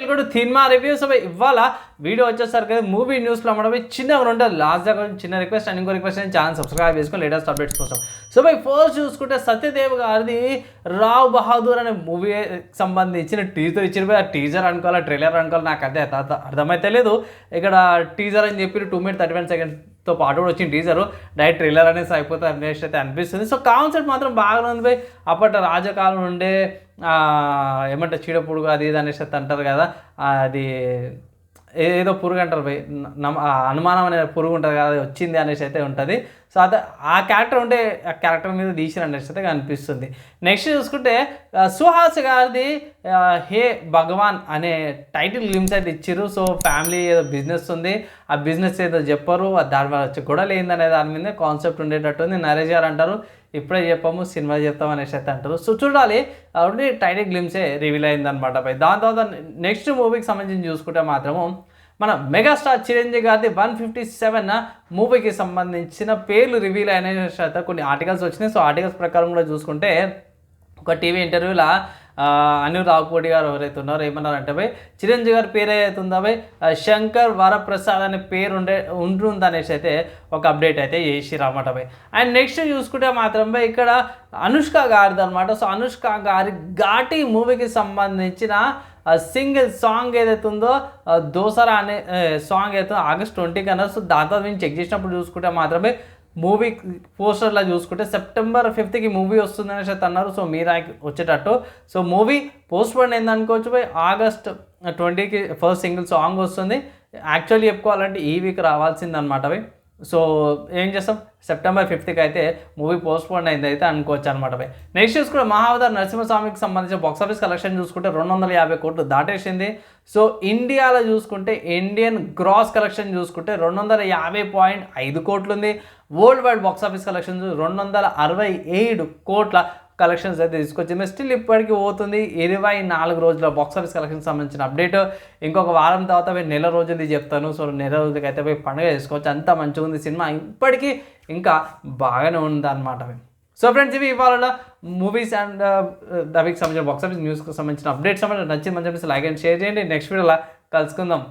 కూడా cinema reviews ఇవాళ video వచ్చేసరికి మూవీ న్యూస్లో మనం చిన్నగా ఉంటుంది లాస్ట్ చిన్న రిక్వెస్ట్ అండ్ ఇంకో రిక్వెస్ట్ అని ఛానల్ సబ్స్క్రైబ్ చేసుకొని లేటెస్ట్ అప్డేట్స్ కోసం. సో బై ఫస్ట్ చూసుకుంటే సత్యదేవ్ గారిది రావ్ బహదూర్ అనే మూవీ సంబంధించిన టీజర్ ఇచ్చిన ఆ టీజర్ అనుకోవాలా ట్రైలర్ అనుకోవాలి నాకు అదే అర్థమైతే లేదు. ఇక్కడ టీజర్ అని చెప్పి టూ మినిట్ థర్టీ వన్ తో పాటు కూడా వచ్చిన టీజర్ డైరెక్ట్ ట్రైలర్ అనేసి అయిపోతే అనేసి అయితే అనిపిస్తుంది. సో కాన్సెప్ట్ మాత్రం బాగానే ఉంది పోయి అప్పటి రాజకాలం నుండే ఆ, ఏమంటారు చీడపుడుగు అది ఇది అనేసి అయితే అంటారు కదా. అది ఏదో పురుగు అంటారు భయ్ నమ్మ అనుమానం అనే పురుగు ఉంటుంది కదా అది వచ్చింది అనేసి అయితే ఉంటుంది. సో అదే ఆ క్యారెక్టర్ ఉంటే ఆ క్యారెక్టర్ మీద తీసిన అనేసి అయితే కనిపిస్తుంది. నెక్స్ట్ చూసుకుంటే సుహాస్ గారిది హే భగవాన్ అనే టైటిల్ గ్లిమ్స్ అయితే ఇచ్చారు సో ఫ్యామిలీ ఏదో బిజినెస్ ఉంది. ఆ బిజినెస్ ఏదో చెప్పరు. దాని వల్ల వచ్చి గొడవలు ఏందనే దాని మీద కాన్సెప్ట్ ఉండేటట్టు ఉంది నరేష్ గారు అంటారు ఇప్పుడే చెప్పాము సినిమా చెప్తాం అనేసి అయితే అంటారు. సో చూడాలి ఆల్రెడీ టైటిల్ గ్లిమ్సే రివీల్ అయిందనమాట పై. దాని తర్వాత నెక్స్ట్ మూవీకి సంబంధించి చూసుకుంటే మాత్రము మన మెగాస్టార్ చిరంజీవి గారిది వన్ ఫిఫ్టీ సెవెన్ మూవీకి సంబంధించిన పేర్లు రివీల్ అయిన తర్వాత కొన్ని ఆర్టికల్స్ వచ్చినాయి. సో ఆర్టికల్స్ ప్రకారం కూడా చూసుకుంటే ఒక టీవీ ఇంటర్వ్యూలో అనిల్ రావుకోటి గారు ఎవరైతే ఉన్నారో ఏమన్నారంటే భయ్ చిరంజీవి గారి పేరు ఏదైతుందో భయ్ శంకర్ వరప్రసాద్ అనే పేరు ఉండే ఉంటుంది అనేసి అయితే ఒక అప్డేట్ అయితే చేసి రమ్మట భయ్. అండ్ నెక్స్ట్ చూసుకుంటే మాత్రం భయ్ ఇక్కడ అనుష్క గారిది అనమాట సో అనుష్క గారి ఘాటి మూవీకి సంబంధించిన సింగిల్ సాంగ్ ఏదైతే ఉందో దోసరా అనే సాంగ్ అయితే ఆగస్ట్ ట్వంటీకి కన్నా సో దాని మేము చెక్ చేసినప్పుడు చూసుకుంటే మాత్రమే మూవీ పోస్టర్లో చూసుకుంటే సెప్టెంబర్ ఫిఫ్త్కి మూవీ వస్తుంది అనేసి అయితే అన్నారు. సో మీరు వచ్చేటట్టు. సో మూవీ పోస్ట్ పోన్ ఏందనుకోవచ్చు అనుకోవచ్చు పోయి ఆగస్ట్ ట్వంటీకి ఫస్ట్ సింగిల్ సాంగ్ వస్తుంది. యాక్చువల్లీ చెప్పుకోవాలంటే ఈ వీక్ రావాల్సింది అనమాట అవి సో ఏం చేస్తాం? సెప్టెంబర్ ఫిఫ్త్కి అయితే మూవీ పోస్ట్పోన్ అయింది అయితే అనుకోవచ్చు అనమాట నెక్స్ట్ చూసుకుంటే మహావతార్ నరసింహస్వామికి సంబంధించిన బాక్స్ ఆఫీస్ కలెక్షన్ చూసుకుంటే రెండు వందల యాభై కోట్లు దాటేసింది. సో ఇండియాలో చూసుకుంటే ఇండియన్ గ్రాస్ కలెక్షన్ చూసుకుంటే రెండు వందల యాభై పాయింట్ ఐదు కోట్లు ఉంది world wide box office collection రెండు వందల అరవై ఏడు కోట్ల కలెక్షన్స్ అయితే తీసుకొచ్చింది. స్టిల్ ఇప్పటికీ పోతుంది. ఇరవై నాలుగు రోజుల బాక్స్ ఆఫీస్ కలెక్షన్ సంబంధించిన అప్డేట్ ఇంకొక వారం తర్వాత పోయి నెల రోజులది చెప్తాను. సో నెల రోజులకి అయితే పోయి పండుగ చేసుకోవచ్చు. అంత మంచిగా ఉంది సినిమా. ఇప్పటికీ ఇంకా బాగానే ఉంది అనమాట సో ఫ్రెండ్స్ ఇవి ఇవాళ మూవీస్ అండ్ దానికి సంబంధించిన బాక్స్ ఆఫీస్ న్యూస్కి సంబంధించిన అప్డేట్స్ సంబంధించి నచ్చింది మంచి లైక్ అండ్ షేర్ చేయండి. నెక్స్ట్ వీడియోలో కలుసుకుందాం.